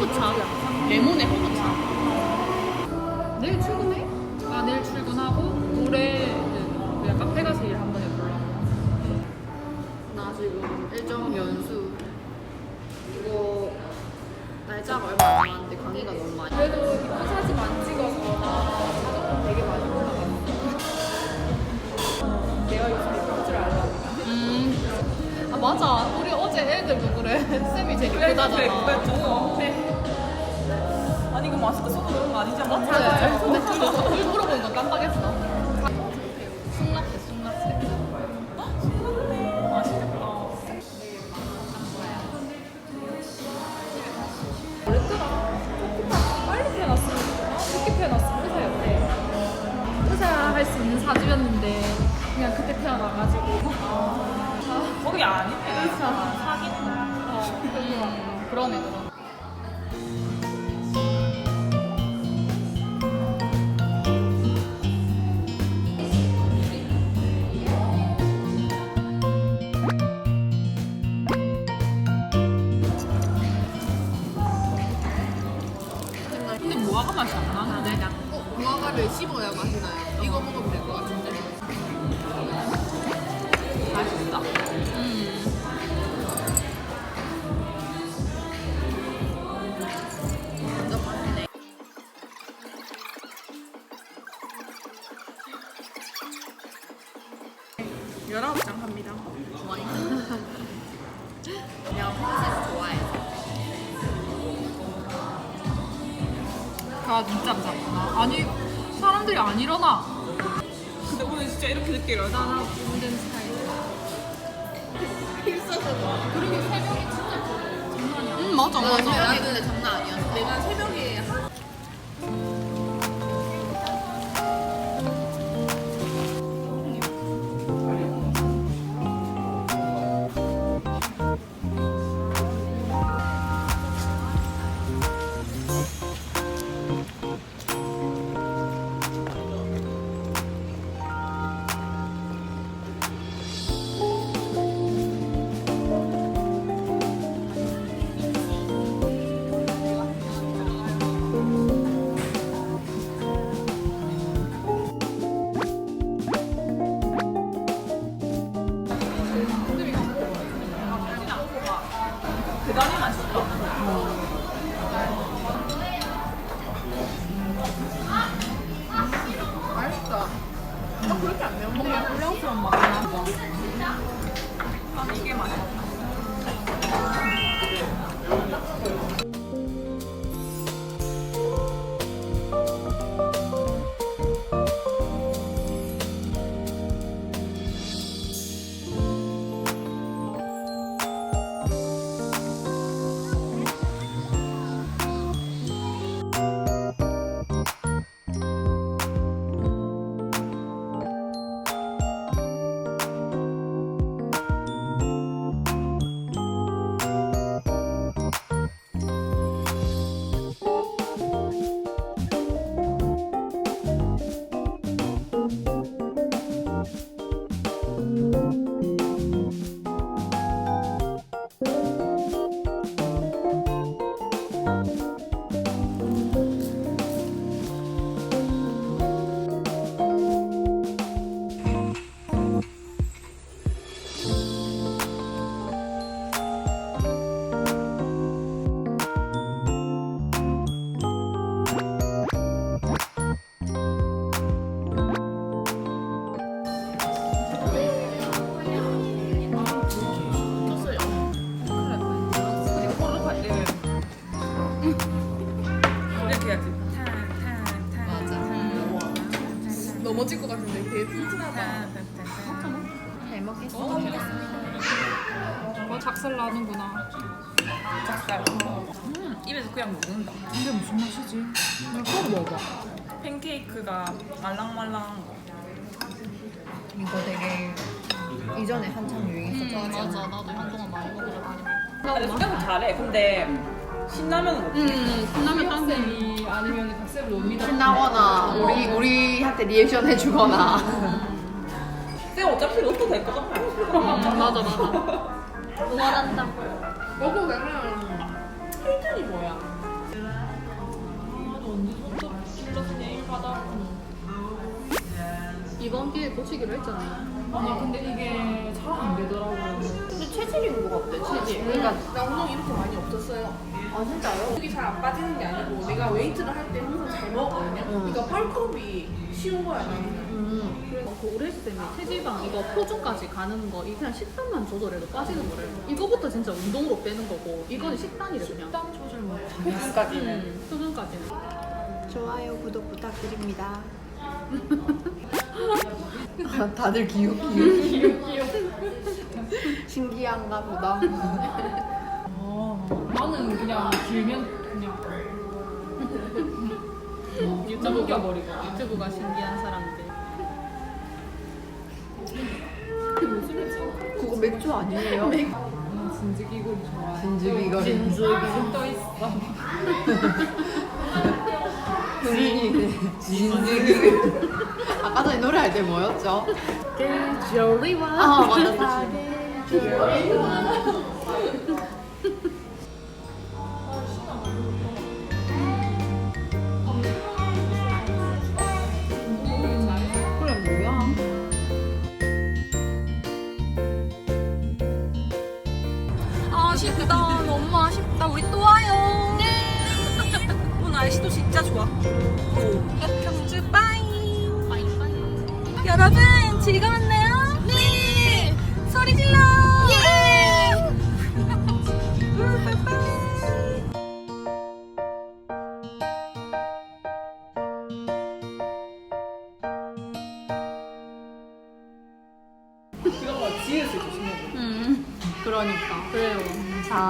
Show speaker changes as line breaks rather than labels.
허브차, 레몬의 허브차. 내일 출근해? 아 내일 출근하고 모레 그냥 카페 가서 일 한번 해보려고. 나 지금 일정 연수 이거 날짜가 얼마 안 남았는데 강의가 너무 많이. 그래도 이쁜 사진 안 찍어서 나 자존감 되게 많이 올라갔어. 내가 요즘 예쁠 줄 알아. 음. 아 맞아. 우리 어제 애들도 그래. 쌤이 제일 예쁘다잖아.
이거 마스크 쓰고 그런 거 아니잖아.
맞아. 근데 그거 물 물어보는 거 깜빡했어. 쑥라떼 쑥라떼.
맛있겠다.
빨리 태어났으면 늦게 태어났으면 의사였대. 의사 할수 있는 사주였는데 그냥 그때 태어나가지고.
거기 아니네. 거야.
어, 음, 그러네 그러네.
나는데?
어, 무화과를 씹어야 맛이 나요. 이거 먹으면 될 것 같은데.
맛있다.
맛이네.
열아홉 장 합니다.
좋아해. 아
진짜 무섭구나. 아니 사람들이 안 일어나.
근데 오늘 진짜 이렇게 늦게 일어나.
부른 스타일. 그리고 새벽이 진짜 장난이야.
응 맞아
나 새벽에 근데 장난 아니었어. 내가 새벽에
뭔가 불량스러운 맛이 나.
아 이게 맛있다.
것 같은데 되게 튼튼하다.
잘 먹겠어.
어,
뭐 작살 나는구나.
작살. 음, 입에서 그냥 녹는다.
이게 무슨 맛이지? 나 그거 먹어봐.
팬케이크가 말랑말랑한 거.
이거 되게 이전에 한참 유행했었잖아.
맞아. 나도 한동안 많이 다녔
근데 수영 잘해. 근데 신라면은 못.
음, 신라면 탕쌤이 아니면 닭쌤을 못 믿어.
신나거나 우리 우리한테 리액션 해주거나.
쌤 어차피 로또 될 거잖아요.
음, 맞아 맞아. 응원한다.
먹고 나면
필전이 뭐야? 아, 언제 실러스 네일 받아.
이번 기회에 고치기로 했잖아요.
아니 근데 이게 잘 안 되더라고요.
근데 체질인 것 같아, 체질. 그러니까,
나 운동이 이렇게 많이 없었어요.
아, 진짜요?
속이 잘 안 빠지는 게 아니고 내가 웨이트를 할 때 항상 잘 먹었거든요. 그러니까 팔굽이 쉬운 거야 나는.
음. 그래서 그 오레스템이 체지방 이거 표준까지 가는 거, 이 그냥 식단만 조절해도 빠지는 거래요. 이거부터 진짜 운동으로 빼는 거고, 이거는 식단이래 그냥.
식단 조절만.
표준까지는.
음, 표준까지는.
좋아요, 구독 부탁드립니다. 아, 다들 기웃, 기웃, 기웃, 기웃. 신기한가 보다.
아, 나는 그냥 길면 그냥
유튜브가 유튜브가 신기한 사람들.
그거 맥주 아니에요?
나는 진즉이고 좋아.
진즉이거리.
진즉이 떠 있어.
흥민이 진즉이. 아까 전에 노래할 때 뭐였죠? 아, 맞다.
아쉽다. 너무 아쉽다. 우리 또 와요. 네. 오늘 날씨도 진짜 좋아. 경주 빠이. 여러분 즐거웠나요? 네. 소리 질러.
그러니까.
그래요.
됐죠, 녹음.